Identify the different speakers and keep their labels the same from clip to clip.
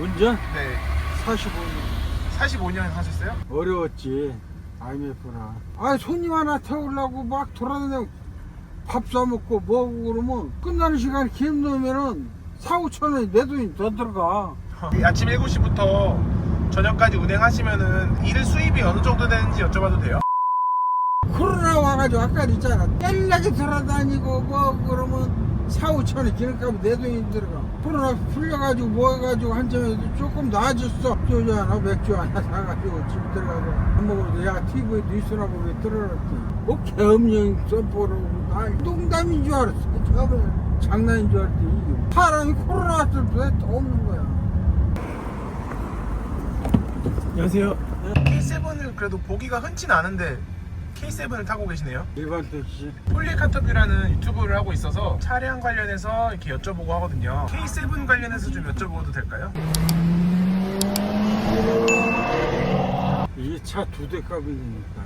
Speaker 1: 운전?
Speaker 2: 네.
Speaker 1: 45년.
Speaker 2: 45년 하셨어요?
Speaker 1: 어려웠지. IMF라. 아, 손님 하나 태우려고 막 돌아다니고 밥 사먹고 뭐하고 그러면 끝나는 시간이 긴 놈이면은 4, 5천 원이 내 돈이 더 들어가.
Speaker 2: 아침 7시부터 저녁까지 운행하시면은 일 수입이 어느 정도 되는지 여쭤봐도 돼요?
Speaker 1: 코로나 와가지고 아까 있잖아. 뗄나게 돌아다니고 뭐 그러면 4, 5천 원이 기름값이 내 돈이 들어가. 코로나 풀려가지고 뭐 해가지고 한점에서 조금 나아졌어. 소주 하나 맥주 하나 사가지고 집 들어가서 밥 먹으면서 야 TV에 뉴스나 보게 들어놨지. 뭐 계엄령 선포로 나 농담인 줄 알았어. 처음에 장난인 줄 알았지. 사람이 코로나 왔을 때 없는 거야.
Speaker 2: 안녕하세요. K7을 그래도 보기가 흔치 않은데 K7을 타고 계시네요.
Speaker 1: 일반 택시.
Speaker 2: 폴리카터뷰라는 유튜브를 하고 있어서 차량 관련해서 이렇게 여쭤보고 하거든요. K7 관련해서 좀 여쭤봐도 될까요?
Speaker 1: 이게 차 두 대 값이니까.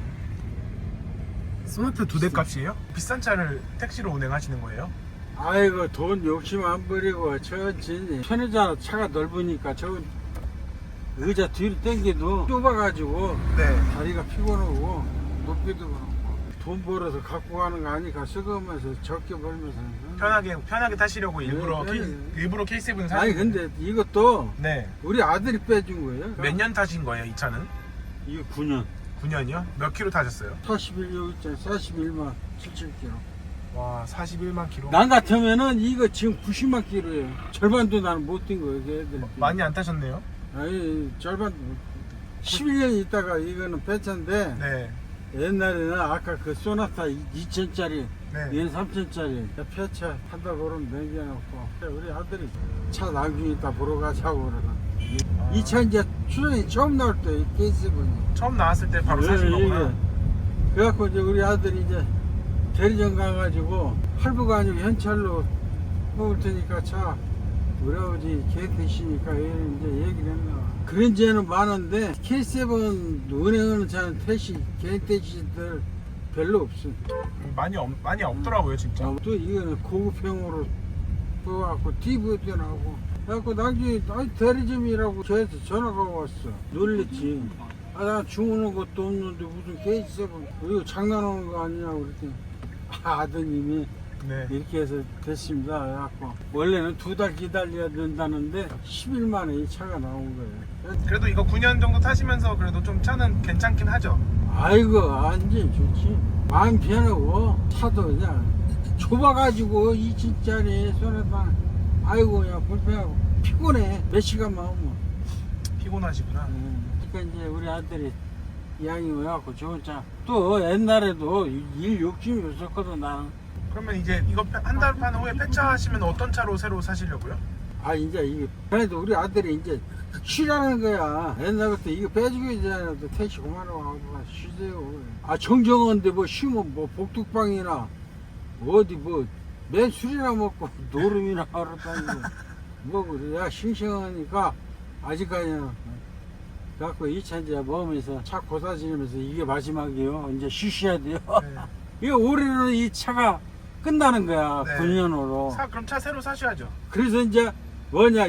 Speaker 2: 스마트 두 대 값이에요? 비싼 차를 택시로 운행하시는 거예요?
Speaker 1: 아이고 돈 욕심 안 부리고 천천히 편의자 차가 넓으니까 저 의자 뒤로 당겨도 좁아가지고
Speaker 2: 네.
Speaker 1: 다리가 피곤하고 높이도 그렇고 돈 벌어서 갖고 가는 거 아니까 쓰고면서 적게 벌면서
Speaker 2: 편하게 편하게 타시려고 일부러
Speaker 1: 네,
Speaker 2: K,
Speaker 1: 네.
Speaker 2: 일부러 K7 사.
Speaker 1: 아니 근데 이것도
Speaker 2: 네.
Speaker 1: 우리 아들이 빼준 거예요
Speaker 2: 몇 년 타신 거예요 이 차는?
Speaker 1: 이게 9년
Speaker 2: 9년이요? 몇 킬로 타셨어요?
Speaker 1: 41년 있잖아 41만 7천 킬로
Speaker 2: 와 41만 킬로.
Speaker 1: 난 같으면은 이거 지금 90만 킬로예요 절반도 나는 못 뛴 거예요 걔들
Speaker 2: 많이 안 타셨네요.
Speaker 1: 아니 절반도 못 11년 있다가 이거는 배차인데
Speaker 2: 네.
Speaker 1: 옛날에는 아까 그 소나타 2천짜리
Speaker 2: 네.
Speaker 1: 얘는 3천짜리. 폐차 한다 그러면 남겨놓고. 우리 아들이 차 나중에 있다 보러 가자고 그러나
Speaker 2: 아,
Speaker 1: 이차 이제 추전이 처음 나올 때 케이스분이.
Speaker 2: 처음 나왔을 때 바로 사신 거구나.
Speaker 1: 그래갖고 이제 우리 아들이 이제 대리점 가가지고 할부가 아니고 현찰로 뽑을 테니까 차 우리 아버지 계획되시니까 이제 얘기를 했나 그런 죄는 많은데 K7 은행하는 차는 택시 개인 택시들 별로 없어
Speaker 2: 많이 없, 많이 없더라고요 진짜.
Speaker 1: 아, 또 이거는 고급형으로 떠갖고 TV도 나오고. 그래갖고 나중에 아니 대리점이라고 저한테 전화가 왔어. 놀랬지. 아 나 주문한 것도 없는데 무슨 K7 이거 장난하는 거 아니냐고 그랬더니 아, 아드님이
Speaker 2: 네.
Speaker 1: 이렇게 해서 됐습니다. 그래갖고 원래는 두 달 기다려야 된다는데 10일 만에 이 차가 나온 거예요
Speaker 2: 그래도 이거 9년 정도 타시면서 그래도 좀 차는 괜찮긴 하죠.
Speaker 1: 아이고 완전 좋지. 마음 편하고 차도 그냥 좁아가지고 2층짜리 소나타 아이고 그냥 불편하고. 피곤해. 몇 시간만 오면
Speaker 2: 피곤하시구나.
Speaker 1: 음, 그러니까 이제 우리 아들이 이왕이 와갖고 좋은 차또 옛날에도 일 욕심이 없었거든 나는.
Speaker 2: 그러면 이제 이거 한 달 반 후에 폐차하시면 어떤 차로 새로 사시려고요?
Speaker 1: 아 이제 이게 그래도 우리 아들이 이제 쉬라는 거야 옛날부터 이거 빼주고 있잖아 또 택시 그만하고 쉬세요 아 정정원데 뭐 쉬면 뭐 복덕방이나 어디 뭐 맨 술이나 먹고 노름이나 하러 다니고 뭐 그래 야 싱싱하니까 아직까지는 갖고 이차 이제 먹으면서 차 고사 지르면서 이게 마지막이에요 이제 쉬셔야 돼요
Speaker 2: 네.
Speaker 1: 이거 올해는 이 차가 끝나는 거야
Speaker 2: 네.
Speaker 1: 9년으로
Speaker 2: 사, 그럼 차 새로 사셔야죠.
Speaker 1: 그래서 이제 뭐냐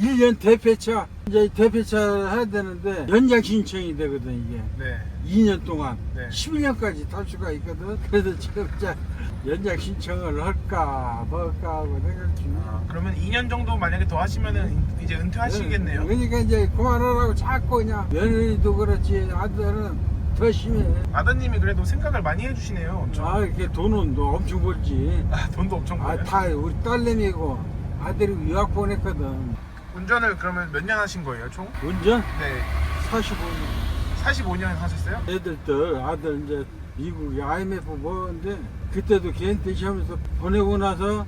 Speaker 1: 1년 대폐차 이제 대폐차 해야 되는데 연장 신청이 되거든 이게
Speaker 2: 네.
Speaker 1: 2년 동안
Speaker 2: 네.
Speaker 1: 11년까지 탈 수가 있거든 그래서 지금 이제 연장 신청을 할까 뭘까 하고 생각 중이야
Speaker 2: 아, 그러면 2년 정도 만약에 더 하시면은 이제 은퇴하시겠네요.
Speaker 1: 그러니까 이제 그만하라고 자꾸 그냥 며느리도 그렇지 아들은 더 심해
Speaker 2: 아드님이 그래도 생각을 많이 해주시네요. 엄청.
Speaker 1: 아 이렇게 돈은 너 엄청 벌지
Speaker 2: 아, 돈도 엄청
Speaker 1: 아
Speaker 2: 벌어요.
Speaker 1: 다 우리 딸내미고 아들이 유학 보냈거든
Speaker 2: 운전을 그러면 몇 년 하신 거예요, 총?
Speaker 1: 운전?
Speaker 2: 네.
Speaker 1: 45년.
Speaker 2: 45년 하셨어요?
Speaker 1: 애들들 아들 이제 미국에 IMF 뭐는데 그때도 걔한테 시험에서 보내고 나서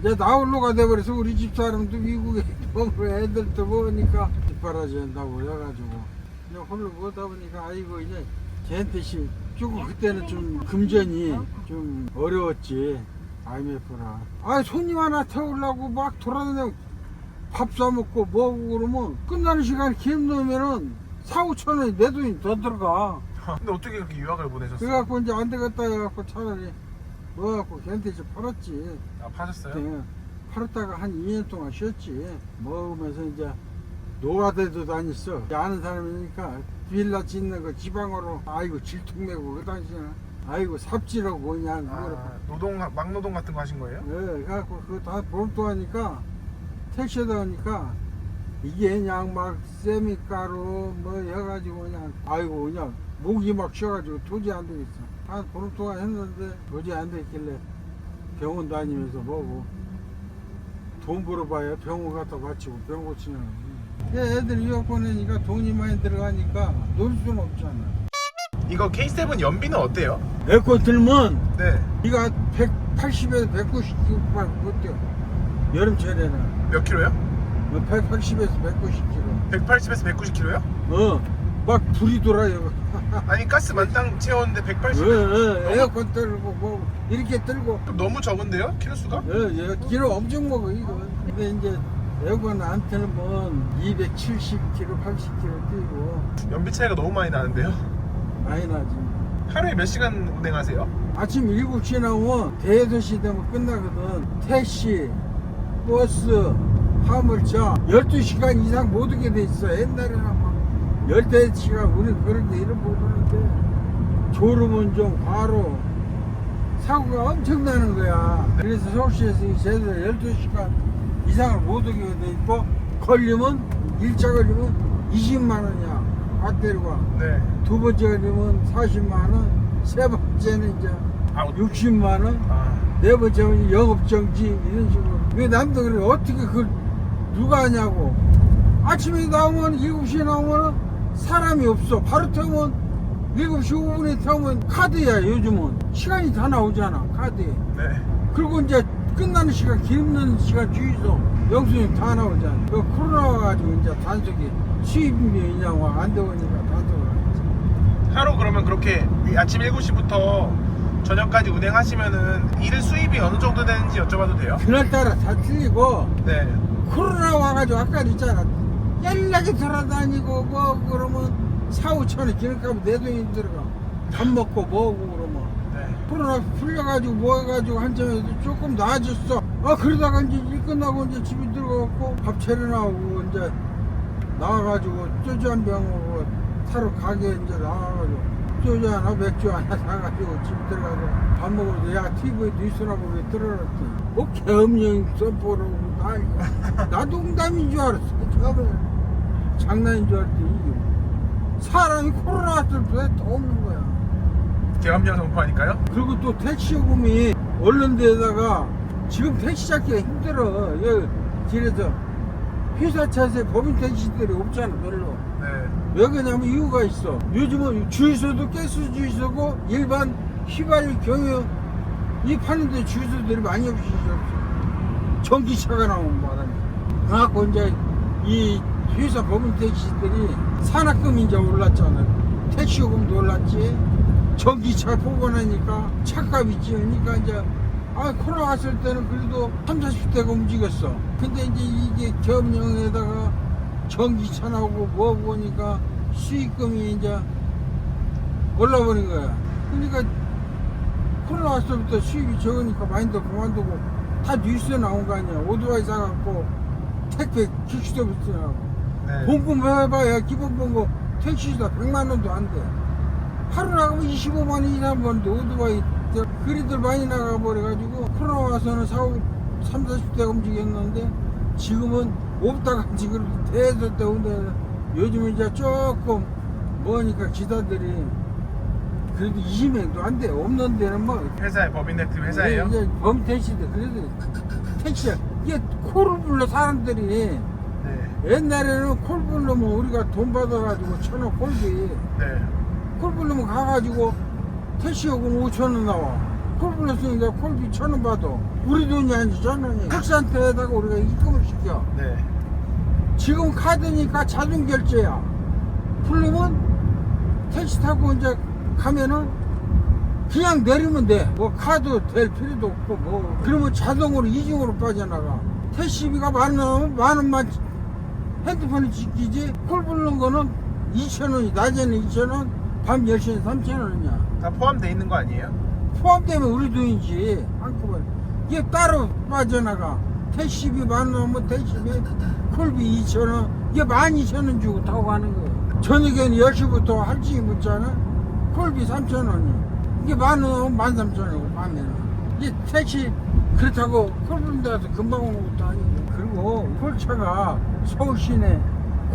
Speaker 1: 이제 나홀로가 돼버려서 우리 집 사람도 미국에 너무 애들도 뭐니까 뒷바라지 한다고 해가지고. 그냥 홀로 보다 보니까 아이고 이제 걔한테 시 조금 그때는 좀 금전이 좀 어려웠지. IMF라 아 손님 하나 태우려고 막 돌아다니고 밥 사먹고 뭐하고 그러면 끝나는 시간이 긴 놈이면은 4, 5천 원이 내 돈이 더 들어가
Speaker 2: 근데 어떻게 그렇게 유학을 보내셨어요?
Speaker 1: 그래갖고 이제 안 되겠다 해갖고 차라리 뭐갖고 걔한테 이제 팔았지
Speaker 2: 아, 파셨어요?
Speaker 1: 그때 팔았다가 한 2년 동안 쉬었지 먹으면서 이제 노가대도 다녔어 아는 사람이니까 빌라 짓는 거 지방으로 아이고 질투내고 그 당시에는 아이고 삽질하고 그냥
Speaker 2: 아, 노동 막노동 같은 거 하신 거예요?
Speaker 1: 예, 그래갖고 그거 다 봉투하니까 택시에다 하니까 이게 그냥 막 세미가루 뭐 해가지고 그냥 아이고 그냥 목이 막 쉬어가지고 도저히 안 되겠어 한 보름 동안 했는데 도저히 안 됐길래 병원 다니면서 뭐고 돈 벌어봐야 병원 갖다 바치고 병 고치는 거지 애들 유학 보내니까 돈이 많이 들어가니까 놀 수는 없잖아
Speaker 2: 이거 K7 연비는 어때요?
Speaker 1: 에코 틀면
Speaker 2: 네.
Speaker 1: 이가 180에서 190km 못뛰어 여름철에는
Speaker 2: 몇 킬로요?
Speaker 1: 180에서 190km
Speaker 2: 180에서 190킬로요?
Speaker 1: 어 막 불이 돌아요
Speaker 2: 아니 가스 만땅 채웠는데 180.
Speaker 1: 어, 어, 에어컨 틀고 뭐 이렇게 틀고
Speaker 2: 너무 적은데요? 킬로 수가?
Speaker 1: 어, 어, 기름 엄청 먹어 이거 근데 이제 에어컨 안 틀면 270km 80km 뛰고
Speaker 2: 연비 차이가 너무 많이 나는데요.
Speaker 1: 많이 나지
Speaker 2: 하루에 몇 시간 운행하세요?
Speaker 1: 아침 7시에 나오면 대도시 되면 끝나거든 택시 버스 화물차. 12시간 이상 못 오게 돼 있어. 옛날에는 막 열대시간 우리 그런데 이런 못 오는데 졸음은 좀 과로. 사고가 엄청 나는 거야. 그래서 서울시에서 이 제대로 12시간 이상을 못 오게 돼 있고 걸리면 일차 걸리면 20만 원이야. 배터리가.
Speaker 2: 네.
Speaker 1: 두 번째 걸리면 40만 원, 세 번째는 이제
Speaker 2: 아,
Speaker 1: 60만 원,
Speaker 2: 아,
Speaker 1: 네 번째는 영업정지 이런 식으로. 왜 남도 그래 어떻게 그걸 누가 하냐고. 아침에 나오면 7시에 나오면 사람이 없어. 바로 태우면 7시 5분에 태우면 카드야 요즘은. 시간이 다 나오잖아 카드에.
Speaker 2: 네.
Speaker 1: 그리고 이제 끝나는 시간, 넣는 시간 주의소 영수증 다 나오잖아. 그 코로나 와가지고 이제 단속이 수입이 그냥 안 되니까 단속을 하지.
Speaker 2: 하루 그러면 그렇게 아침 7시부터 저녁까지 운행하시면은 일 수입이 어느 정도 되는지 여쭤봐도 돼요?
Speaker 1: 그날따라 다 틀리고
Speaker 2: 네.
Speaker 1: 코로나 와가지고 아까 있잖아 연락이 돌아다니고 뭐 그러면 4, 5천 원 기름값이 내 돈이 들어가 밥 먹고 뭐하고 그러면
Speaker 2: 네.
Speaker 1: 코로나 풀려가지고 뭐 해가지고 한참에도 조금 나아졌어 아 그러다가 이제 일 끝나고 이제 집에 들어가고 밥 차려 나오고 이제 나와가지고 소주 한병 먹고 사러 가게 이제 나와가지고 소주 하나 맥주 하나 사가지고 집에 들어가서 밥 먹어도 야 TV에 뉴스나 보게 틀어놨지? 뭐 선포라고 난리가 나도 농담인 줄 알았어. 처음에 장난인 줄 알았더니 이게. 사람이 코로나 왔을 때더 없는 거야.
Speaker 2: 계엄령 선포하니까요?
Speaker 1: 그리고 또 택시 요금이 오른 데다가 지금 택시 잡기가 힘들어. 여기 길에서. 회사 차세 법인 택시들이 없잖아 별로.
Speaker 2: 네.
Speaker 1: 왜 그러냐면 이유가 있어. 요즘은 주유소도 가스 주유소고 일반 휘발유 경유 이 파는데 주유소들이 많이 없어졌어. 전기차가 나오는 바람에 그래갖고 이제 이 회사 법인 택시들이 산악금 이제 올랐잖아. 택시 요금도 올랐지. 전기차 보관하니까 차값이 지으니까 이제 아 코로나 왔을 때는 그래도 3, 40대가 움직였어. 근데 이제 이게 겸용에다가 전기차 나오고 뭐 보니까 수익금이 이제 올라버린 거야 그러니까 코로나 왔을 때부터 수입이 적으니까 많이들 그만두고 다 뉴스에 나온 거 아니야 오토바이 사갖고 택배 킥시도 붙이라고
Speaker 2: 네.
Speaker 1: 봉급 해봐야 기본 봉급 택시다 100만 원도 안 돼. 하루 나가면 25만 원 이상 버는데 오토바이 저 그리들 많이 나가 버려가지고 코로나 와서는 4, 3, 40대가 움직였는데 지금은 없다가 지금 대설 때 오는데 요즘은 이제 조금 뭐니까 기사들이 그래도 20명도 안 돼. 없는 데는 뭐
Speaker 2: 회사에 법인 택시 회사예요?
Speaker 1: 이제 범 택시들 그래도 택시야 이게 코를 불러 사람들이
Speaker 2: 네.
Speaker 1: 옛날에는 콜 부르면 우리가 돈 받아가지고 천원 콜비
Speaker 2: 네.
Speaker 1: 콜 부르면 가가지고 택시 요금 5천원 나와 콜 불렀으니까 콜비 천원 받아 우리 돈이 천원이 택시한테다가 우리가 입금을 시켜
Speaker 2: 네.
Speaker 1: 지금 카드니까 자동 결제야 풀리면 택시 타고 이제 가면은 그냥 내리면 돼. 뭐 카드 될 필요도 없고 뭐 그러면 자동으로 이중으로 빠져나가. 택시비가 만 원, 만 원만 핸드폰에 지키지 콜 부르는 거는 2천 원이 낮에는 2천 원, 밤 10시에는 3천 원이야.
Speaker 2: 다 포함되어 있는 거 아니에요?
Speaker 1: 포함되면 우리 돈이지 한꺼번에. 이게 따로 빠져나가. 택시비 만 원, 뭐 택시비 콜비 2천 원, 이게 만 2천 원 주고 타고 가는 거예요. 저녁에는 10시부터 할증이 붙잖아. 콜비 3천 원이. 이게 만 원, 만 3천 원이고 밤에는. 이게 택시 그렇다고 콜비 데서 금방 오는 것도 아니고. 그리고 콜차가 서울 시내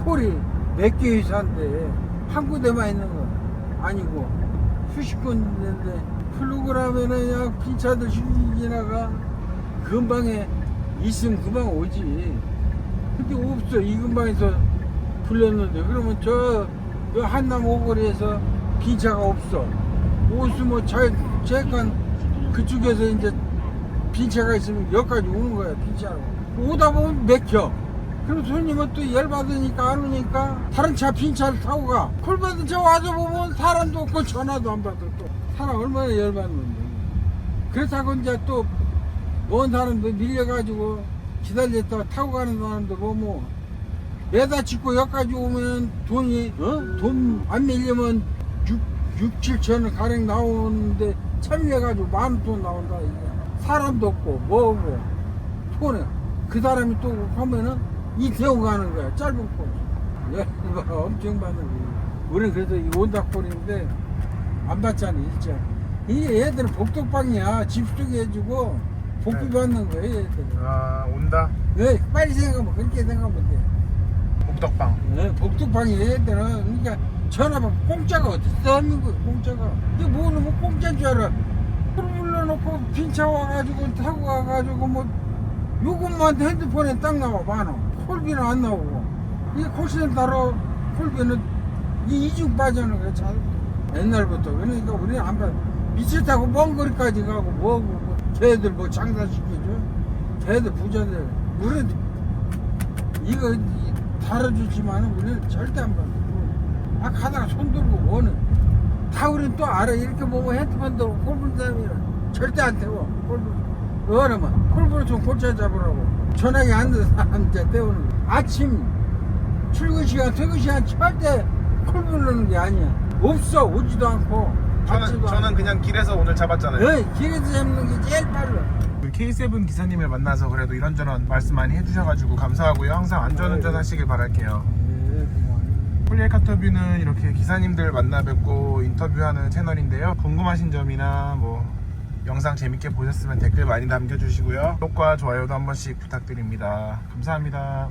Speaker 1: 콜이 몇개 회사인데 한 군데만 있는 거 아니고 수십 군데인데 프로그램에는 그냥 휘 지나가 근방에 있으면 금방 오지. 근데 없어. 이 근방에서 불렸는데. 그러면 저, 저 한남 오거리에서 기차가 없어. 없으면 잘 잠깐 그쪽에서 이제 빈차가 있으면 여기까지 오는 거야 빈차로. 오다 보면 맥혀. 그럼 손님은 또 열받으니까 안 오니까 다른 차 빈차를 타고 가. 콜받은 차 와서 보면 사람도 없고 전화도 안 받아. 또 사람 얼마나 열받는데. 그렇다고 이제 또 먼 사람도 밀려가지고 기다렸다가 타고 가는 사람도 보면 매다 짓고 여기까지 오면 돈이 어? 돈 안 밀리면 6, 6 7천 원 가량 나오는데 참여해가지고 만 돈 나온다 이게. 사람도 없고 뭐고. 돈에. 그 사람이 또 하면은 이 태우고 가는 거야. 짧은 코 열가 엄청 받는 거야 우리는 그래도 이 온다콜인데 안 받잖아 일자 이게 얘들은 복덕방이야. 집수게 해주고 복비
Speaker 2: 네.
Speaker 1: 받는 거야 얘들은
Speaker 2: 아 온다?
Speaker 1: 왜 빨리 생각하면 그렇게 생각하면 돼.
Speaker 2: 복덕방.
Speaker 1: 네, 복덕방이 얘들은 그러니까 전화방 공짜가 어디 대한민국 공짜가. 이게 뭐는 뭐 공짜인 줄 알아? 풀 불러놓고 빈차 와가지고 타고 가가지고 뭐 요것만 핸드폰에 딱 나와 만원. 콜비는 안 나오고. 이게 콜센터로 콜비는 이 이중 빠지는 거야 잘 옛날부터. 그러니까 안 봐. 미쳤다고 먼 거리까지 가고 뭐고 뭐 걔들 뭐 장사시키죠. 걔들 부자들. 우리는 이거 다뤄주지만 우리는 절대 안 봐. 아 가다가 손 들고 뭐는. 다 우리는 또 알아. 이렇게 보고 핸드폰 들고 콜불 다니면 절대 안 태워. 콜불 그러면 콜불을 좀 고쳐 잡으라고. 전화기 안 듣는 사람 이제 때우는 거. 아침 출근 시간 퇴근 시간 절대 콜 부르는 게 아니야 없어 오지도 않고
Speaker 2: 저는
Speaker 1: 받지도
Speaker 2: 저는
Speaker 1: 않고.
Speaker 2: 그냥 길에서 오늘 잡았잖아요
Speaker 1: 네, 길에서 잡는 게 제일 빨라
Speaker 2: 그 K7 기사님을 만나서 그래도 이런저런 말씀 많이 해주셔가지고 감사하고요 항상 안전운전 하시길 바랄게요
Speaker 1: 네, 고마워요.
Speaker 2: 폴리엘 카터뷰는 이렇게 기사님들 만나 뵙고 인터뷰하는 채널인데요. 궁금하신 점이나 뭐 영상 재밌게 보셨으면 댓글 많이 남겨주시고요. 구독과 좋아요도 한 번씩 부탁드립니다. 감사합니다.